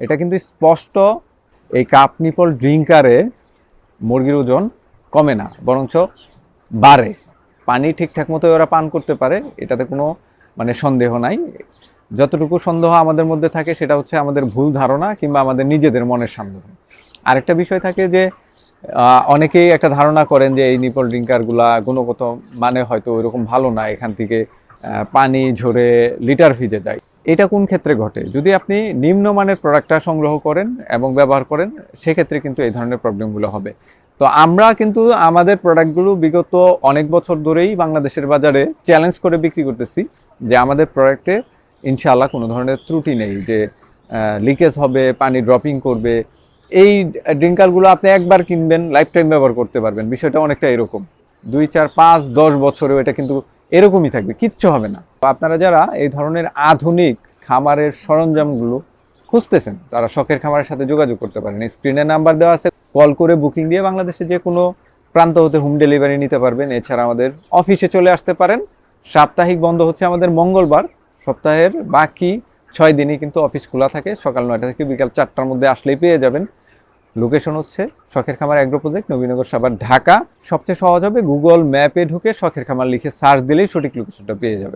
এটা কিন্তু স্পষ্ট এই কাপ নিপল ড্রিঙ্কারে মুরগির ওজন কমে না, বরঞ্চ বাড়ে। পানি ঠিকঠাক মতো ওরা পান করতে পারে, এটাতে কোনো মানে সন্দেহ নাই। যতটুকু সন্দেহ আমাদের মধ্যে থাকে সেটা হচ্ছে আমাদের ভুল ধারণা কিংবা আমাদের নিজেদের মনের সন্দেহ আরেকটা বিষয় থাকে যে অনেকেই একটা ধারণা করেন যে এই নিপল ড্রিঙ্কারগুলা গুণগত মানে হয়তো ওইরকম ভালো না, এখান থেকে পানি ঝরে লিটার ভিজে যায়। এটা কোন ক্ষেত্রে ঘটে? যদি আপনি নিম্নমানের প্রোডাক্টটা সংগ্রহ করেন এবং ব্যবহার করেন, সেক্ষেত্রে কিন্তু এই ধরনের প্রবলেমগুলো হবে। তো আমরা কিন্তু আমাদের প্রোডাক্টগুলো বিগত অনেক বছর ধরেই বাংলাদেশের বাজারে চ্যালেঞ্জ করে বিক্রি করতেছি যে আমাদের প্রোডাক্টে ইনশাআল্লাহ কোনো ধরনের ত্রুটি নেই যে লিকেজ হবে, পানি ড্রপিং করবে। এই ড্রিঙ্কারগুলো আপনি একবার কিনবেন লাইফ টাইম ব্যবহার করতে পারবেন। বিষয়টা অনেকটা এরকম। দুই, চার, পাঁচ, দশ বছরেও এটা কিন্তু এরকমই থাকবে, কিচ্ছু হবে না। আপনারা যারা এই ধরনের আধুনিক খামারের সরঞ্জামগুলো খুঁজতেছেন, তারা শখের খামারের সাথে যোগাযোগ করতে পারেন। স্ক্রিনে নাম্বার দেওয়া আছে, কল করে বুকিং দিয়ে বাংলাদেশে যে কোনো প্রান্ত হতে হোম ডেলিভারি নিতে পারবেন। এছাড়া আমাদের অফিসে চলে আসতে পারেন। সাপ্তাহিক বন্ধ হচ্ছে আমাদের মঙ্গলবার, সপ্তাহের বাকি ছয় দিনই কিন্তু অফিস খোলা থাকে। সকাল নয়টা থেকে বিকাল চারটার মধ্যে আসলেই পেয়ে যাবেন। লোকেশন হচ্ছে শখের খামার অ্যাগ্রো প্রজেক্ট নবীনগর সাবার ঢাকা। সবচেয়ে সহজ হবে গুগল ম্যাপে ঢুকে শখের খামার লিখে সার্চ দিলেই সঠিক লোকেশনটা পেয়ে যাবেন।